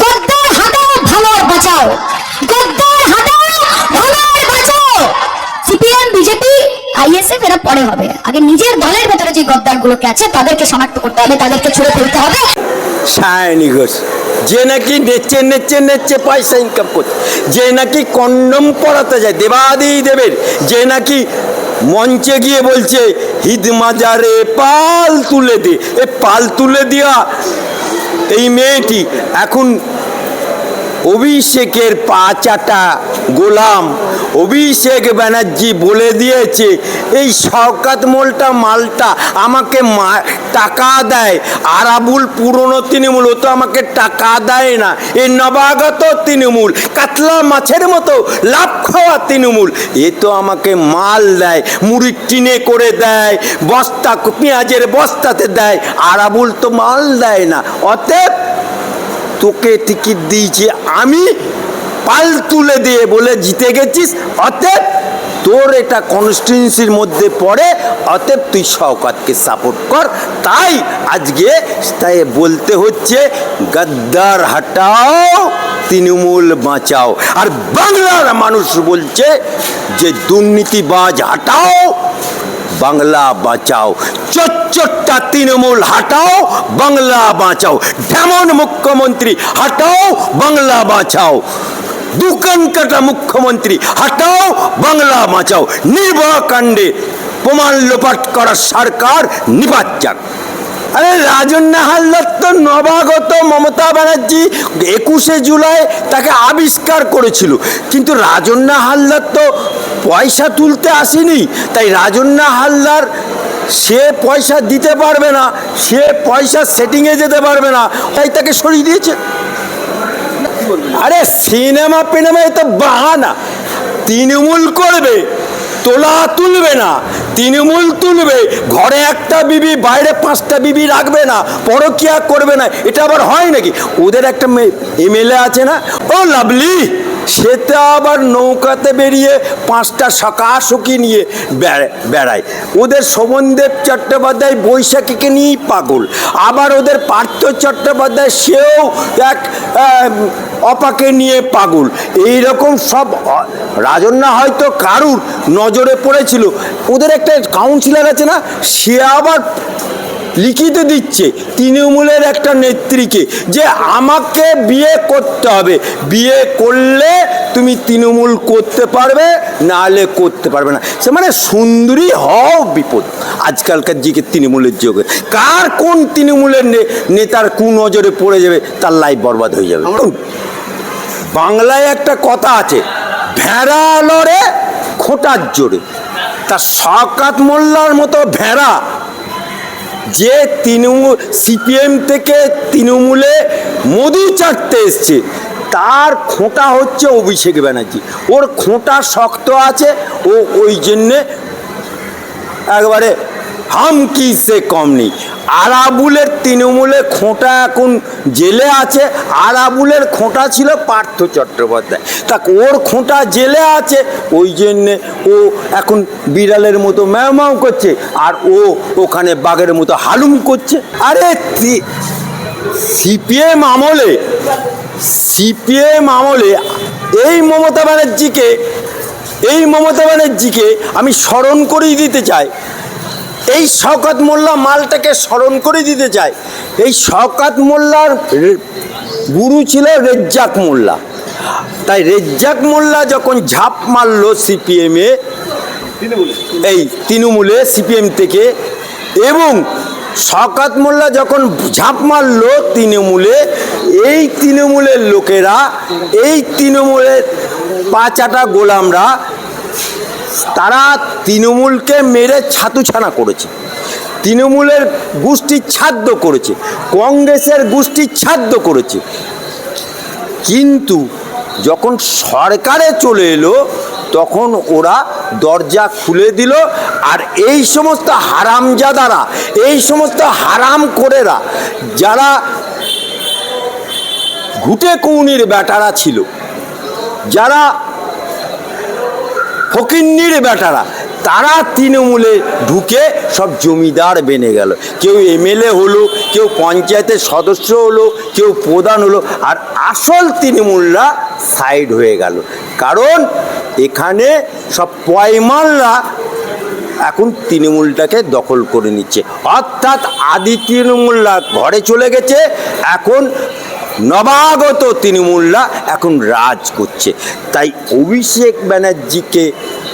গদ্দার হাটাও ভালোর বাঁচাও। গদ্দার হাটাও ভালোর এরা পরে হবে। আগে নিজের দলের ভেতরে যে গদ্দার গুলোকে আছে, তাদেরকে শনাক্ত করতে হবে, তাদেরকে ছুড়ে ফেলতে হবে। সায়নী ঘোষ, যে নাকি নেচে নেচে নেচে পয়সা ইনকাম করছে, যে নাকি কন্ডম পড়াতে যায়, দেবাদি দেবের, যে নাকি মঞ্চে গিয়ে বলছে হিদ মাজারে পাল তুলে দে। এ পাল তুলে দেওয়া এই মেয়েটি এখন অভিষেকের পা চাটা গোলাম, অভিষেক ব্যানার্জি বলে দিয়েছে, এই শওকাত মোলটা মালটা আমাকে মা- টাকা দেয়। আরাবুল পুরনো তৃণমূল, ও তো আমাকে টাকা দেয় না। এই নবাগত তৃণমূল, কাতলা মাছের মতো লাভ খাওয়া তৃণমূল, এ তো আমাকে মাল দেয়, মুড়ির টিনে করে দেয়, বস্তা, পেঁয়াজের বস্তাতে দেয়। আরাবুল তো মাল দেয় না। অতএব তোকে টিকিট দিয়েছি আমি পাল তুলে দিয়ে বলে, জিতে গেছিস, অতএব তোর এটা কনস্টিটিউন্সির মধ্যে পড়ে, অতএব তুই শওকাতকে সাপোর্ট কর। তাই আজকে তাই বলতে হচ্ছে, গদ্দার হাটাও, তৃণমূল বাঁচাও। আর বাংলার মানুষ বলছে যে, দুর্নীতিবাজ হাটাও, বাংলা বাঁচাও। চচ্চট্টা তৃণমূল হাটাও, বাংলা বাঁচাও। যেমন মুখ্যমন্ত্রী, হাটাও, বাংলা বাঁচাও। দোকান কাটা মুখ্যমন্ত্রী, হাটাও, বাংলা বাঁচাও নির্বাহ কাণ্ডে প্রমাণ লোপাট করা সরকার নিবাচ্চার আরে রাজন্না হালদার তো নবাগত মমতা ব্যানার্জি একুশে জুলাই তাকে আবিষ্কার করেছিল। কিন্তু রাজন্না হালদার তো পয়সা তুলতে আসেনি, তাই রাজন্না হালদার সে পয়সা দিতে পারবে না, সে পয়সা সেটিংয়ে যেতে পারবে না, তাই তাকে সরিয়ে দিয়েছে। আরে সিনেমা পিনেমা তো বাহানা। তৃণমূল করবে, তোলা তুলবে না। তৃণমূল তুলবে, ঘরে একটা বিবি, বাইরে পাঁচটা বিবি রাখবে না, পরকিয়া করবে না। এটা আবার হয় নাকি? ওদের একটা এমএলএ আছে না? ও লাভলি, সে তো আবার নৌকাতে বেরিয়ে পাঁচটা সকাশকি নিয়ে বেড়া- বেড়ায়। ওদের শোভনদেব চট্টোপাধ্যায় বৈশাখীকে নিয়েই পাগল। আবার ওদের পার্থ চট্টোপাধ্যায়, সেও এক অপাকে নিয়ে পাগল। এই রকম সব, রাজন্যা হয়তো কারুর নজরে পড়েছিল। ওদের একটা কাউন্সিলর আছে না, সে আবার লিখিত দিচ্ছে তৃণমূলের একটা নেত্রীকে যে আমাকে বিয়ে করতে হবে। বিয়ে করলে তুমি তৃণমূল করতে পারবে, নাহলে করতে পারবে না। সে মানে সুন্দরী হও বিপদ। আজকালকার দিকে তৃণমূলের যুগে। কার কোন তৃণমূলের নেতার কোন নজরে পড়ে যাবে, তার লাইফ বরবাদ হয়ে যাবে। বাংলায় একটা কথা আছে, ভেড়া লড়ে খোঁটার জোরে। তা শকাত মোল্লার মতো ভেড়া যে তৃণমূল, সিপিএম থেকে তৃণমূলে মধু চাটতে এসছে, তার খোঁটা হচ্ছে অভিষেক ব্যানার্জি। ওর খোঁটা শক্ত আছে, ও ওই জন্যে একবারে হাম কি সে কম নেই। আরাবুলের তৃণমূলে খোঁটা এখন জেলে আছে। আরাবুলের খোঁটা ছিল পার্থ চট্টোপাধ্যায়। তা ওর খোঁটা জেলে আছে, ওই জন্যে ও এখন বিড়ালের মতো ম্যাও করছে, আর ও ওখানে বাঘের মতো হালুম করছে। আরে সিপিএম আমলে সিপিএম আমলে এই মমতা ব্যানার্জিকে, এই মমতা ব্যানার্জিকে আমি স্মরণ করিয়ে দিতে চাই। এই শওকাত মোল্লা মালটাকে স্মরণ করে দিতে চায়। এই শওকাত মোল্লার গুরু ছিল রেজ্জাক মোল্লা। তাই রেজ্জাক মোল্লা যখন ঝাঁপ মারলো সিপিএমে এই তৃণমূলে সিপিএম থেকে, এবং শওকাত মোল্লা যখন ঝাঁপ মারল তৃণমূলে, এই তৃণমূলের লোকেরা, এই তৃণমূলের পাঁচাটা গোলামরা তারা তৃণমূলকে মেরে ছাতুছানা করেছে। তৃণমূলের গোষ্ঠী ছাদ্য করেছে, কংগ্রেসের গোষ্ঠী ছাদ্য করেছে। কিন্তু যখন সরকারে চলে এলো, তখন ওরা দরজা খুলে দিল, আর এই সমস্ত হারামজাদারা, এই সমস্ত হারাম করেরা যারা ঘুটে কৌনির বেটারা ছিল, যারা ফকিন্নির বেটারা। তারা তৃণমূলে ঢুকে সব জমিদার বেনে গেল। কেউ এমএলএ হলো, কেউ পঞ্চায়েতের সদস্য হলো, কেউ প্রধান হলো, আর আসল তৃণমূলরা সাইড হয়ে গেল। কারণ এখানে সব পয়মালরা এখন তৃণমূলটাকে দখল করে নিচ্ছে। অর্থাৎ আদি তৃণমূলরা ঘরে চলে গেছে, এখন নবাগত তৃণমূলরা এখন রাজ করছে। তাই অভিষেক ব্যানার্জিকে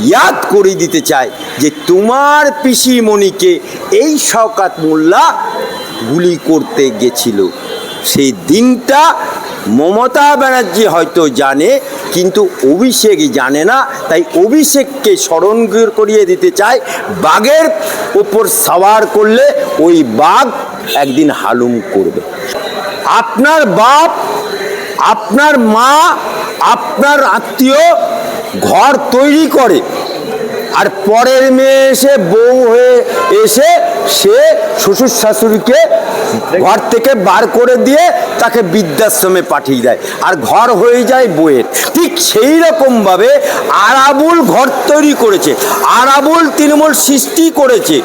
ইয়াদ করে দিতে চায় যে তোমার পিসিমণিকে এই শওকাত মোল্লা গুলি করতে গেছিল। সেই দিনটা মমতা ব্যানার্জি হয়তো জানে, কিন্তু অভিষেক জানে না। তাই অভিষেককে স্মরণ করিয়ে দিতে চায়, বাঘের ওপর সাওয়ার করলে ওই বাঘ একদিন হালুম করবে। আপনার বাপ আপনার মা আপনার আত্মীয় ঘর তৈরি করে। আর পরের মেয়ে এসে বউ হয়ে এসে সে শ্বশুর শাশুড়িকে ঘর থেকে বার করে দিয়ে তাকে বৃদ্ধাশ্রমে পাঠিয়ে দেয়। আর ঘর হয়ে যায় বইয়ের ঠিক সেই রকমভাবে আরাবুল ঘর তৈরি করেছে। আরাবুল তৃণমূল সৃষ্টি করেছে।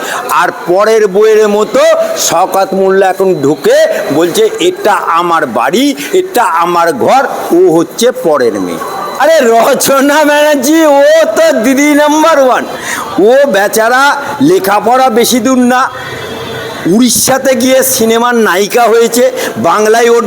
আর পরের বইয়ের মতো শকাত মোল্লা এখন ঢুকে বলছে, এটা আমার বাড়ি, এটা আমার ঘর, ও হচ্ছে পরের মেয়ে। আরে রচনা ব্যানার্জি, ও তো দিদি নাম্বার ওয়ান ও বেচারা লেখাপড়া বেশি দূর না। উড়িষ্যাতে গিয়ে সিনেমার নায়িকা হয়েছে। বাংলায় ওর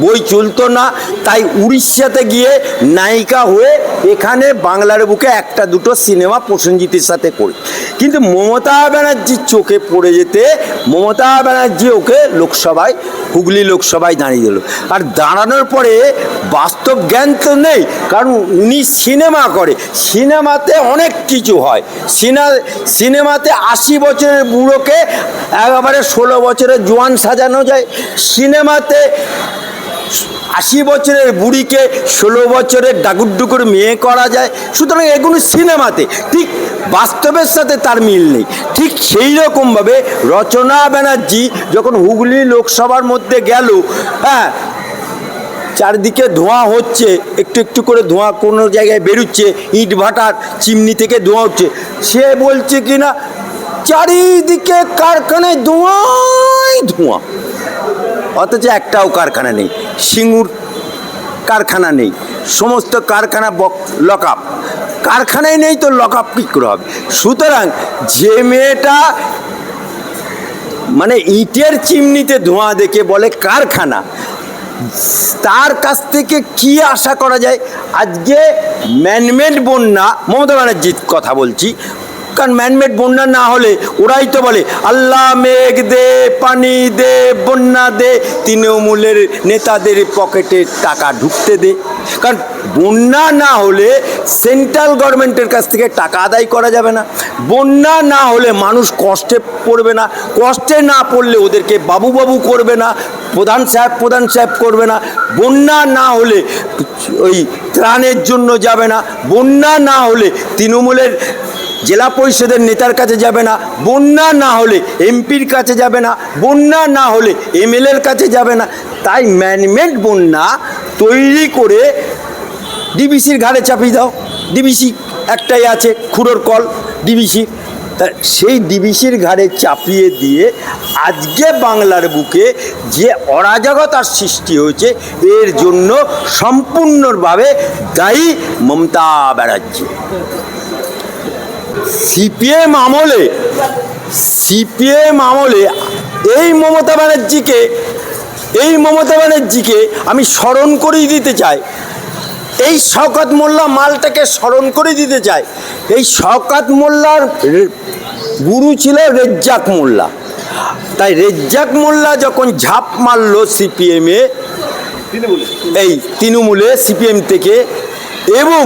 বই চলতো না, তাই উড়িষ্যাতে গিয়ে নায়িকা হয়ে এখানে বাংলার বুকে একটা দুটো সিনেমা প্রসেনজিতের সাথে করে। কিন্তু মমতা ব্যানার্জির চোখে পড়ে যেতে মমতা ব্যানার্জি ওকে লোকসভায়, হুগলি লোকসভায় দাঁড়িয়ে দিল। আর দাঁড়ানোর পরে বাস্তব জ্ঞান তো নেই, কারণ উনি সিনেমা করে। সিনেমাতে অনেক কিছু হয়। সিনা, সিনেমাতে আশি বছরের বুড়োকে একেবারে ষোলো বছরের জোয়ান সাজানো যায়। সিনেমাতে আশি বছরের বুড়িকে ষোলো বছরের ডাকুর মেয়ে করা যায়। সুতরাং এগুলো সিনেমাতে ঠিক বাস্তবের সাথে তার মিল নেই। ঠিক সেই রকমভাবে রচনা ব্যানার্জি যখন হুগলি লোকসভার মধ্যে গেল হ্যাঁ চারদিকে ধোঁয়া হচ্ছে, একটু একটু করে ধোঁয়া কোনো জায়গায় বেরুচ্ছে, ইট ভাটার চিমনি থেকে ধোঁয়া হচ্ছে সে বলছে কি না, চারিদিকে কারখানায় ধোঁয়াই ধোঁয়া। অথচ একটাও কারখানা নেই। সিঙ্গুর কারখানা নেই। সমস্ত কারখানা লক আপ কারখানায় নেই তো লক আপ কী করে হবে? সুতরাং যে মেয়েটা মানে ইটের চিমনিতে ধোঁয়া দেখে বলে কারখানা, তার কাছ থেকে কি আশা করা যায়? আজকে ম্যানমেড বন্যা, মমতা ব্যানার্জির কথা বলছি কারণ ম্যানমেড বন্যা না হলে ওরাই তো বলে, আল্লাহ মেঘ দে, পানি দে, বন্যা দে। তৃণমূলের নেতাদের পকেটে টাকা ঢুকতে দে। কারণ বন্যা না হলে সেন্ট্রাল গভর্নমেন্টের কাছ থেকে টাকা আদায় করা যাবে না। বন্যা না হলে মানুষ কষ্টে পড়বে না। কষ্টে না পড়লে ওদেরকে বাবু বাবু করবে না, প্রধান সাহেব প্রধান সাহেব করবে না। বন্যা না হলে ওই ত্রাণের জন্য যাবে না। বন্যা না হলে তৃণমূলের জেলা পরিষদের নেতার কাছে যাবে না, বন্যা না হলে এমপির কাছে যাবে না, বন্যা না হলে এমএলএর কাছে যাবে না। তাই ম্যানমেড বন্যা তৈরি করে ডিবিসির ঘাড়ে চাপিয়ে দাও। ডিবিসি একটাই আছে, খুঁড়োর কল, ডিবিসি। তা সেই ডিবিসির ঘাড়ে চাপিয়ে দিয়ে আজকে বাংলার বুকে যে অরাজকতার সৃষ্টি হয়েছে, এর জন্য সম্পূর্ণভাবে দায়ী মমতা ব্যানার্জি। সিপিএম আমলে সিপিএম আমলে এই মমতা ব্যানার্জিকে এই মমতা ব্যানার্জিকে আমি স্মরণ করিয়ে দিতে চাই। এই শওকাত মোল্লা মালটাকে স্মরণ করে দিতে চাই। এই শওকাত মোল্লার গুরু ছিল রেজ্জাক মোল্লা। তাই রেজ্জাক মোল্লা যখন ঝাঁপ মারল সিপিএমে এই তৃণমূলে সিপিএম থেকে এবং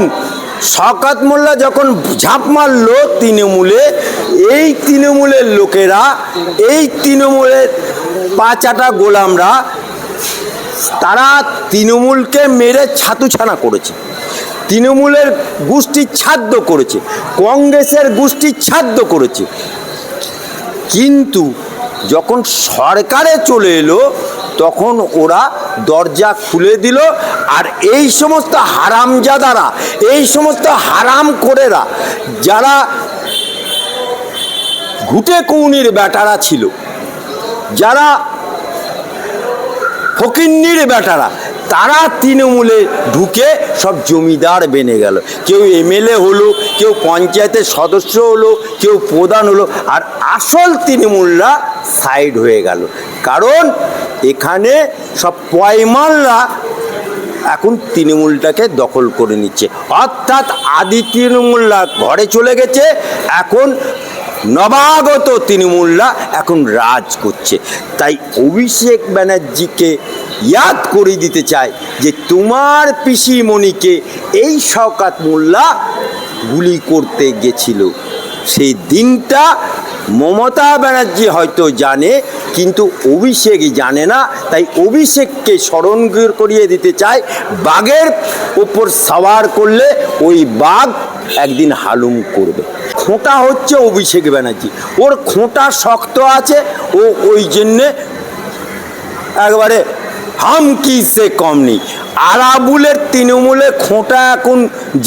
শকাত মোল্লা যখন ঝাঁপ মারল তৃণমূলে, এই তৃণমূলের লোকেরা, এই তৃণমূলের পাঁচাটা গোলামরা, তারা তৃণমূলকে মেরে ছাতুছানা করেছে। তৃণমূলের গোষ্ঠী ছাদ্য করেছে, কংগ্রেসের গোষ্ঠী ছাদ্য করেছে। কিন্তু যখন সরকারে চলে এলো তখন ওরা দরজা খুলে দিল আর এই সমস্ত হারামজাদারা, এই সমস্ত হারাম করেরা যারা ঘুটে কৌনির বেটারা ছিল, যারা ফকিন্নির বেটারা তারা তৃণমূলে ঢুকে সব জমিদার বেনে গেল। কেউ এমএলএ হলো, কেউ পঞ্চায়েতের সদস্য হলো, কেউ প্রধান হলো, আর আসল তৃণমূলরা সাইড হয়ে গেল। কারণ এখানে সব পয়মালরা এখন তৃণমূলটাকে দখল করে নিচ্ছে। অর্থাৎ আদি তৃণমূলরা ঘরে চলে গেছে, এখন নবাগত তৃণমূলরা এখন রাজ করছে। তাই অভিষেক ব্যানার্জিকে ইয়াদ করে দিতে চায় যে তোমার পিসিমণিকে এই শওকাত মোল্লা গুলি করতে গেছিল। সেই দিনটা মমতা ব্যানার্জি হয়তো জানে, কিন্তু অভিষেক জানে না। তাই অভিষেককে স্মরণ করিয়ে দিতে চায়। বাঘের ওপর সওয়ার করলে ওই বাঘ একদিন হালুম করবে। খোঁটা হচ্ছে অভিষেক ব্যানার্জি। ওর খোঁটা শক্ত আছে, ও ওই জন্যে একবারে হাম কি সে কম নেই। আরাবুলের তৃণমূলে খোঁটা এখন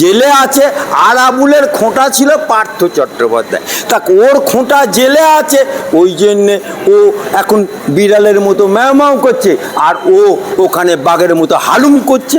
জেলে আছে, আরাবুলের খোঁটা ছিল পার্থ চট্টোপাধ্যায়। তা ওর খোঁটা জেলে আছে, ওই জন্যে ও এখন বিড়ালের মতো ম্যাও করছে, আর ও ওখানে বাঘের মতো হালুম করছে।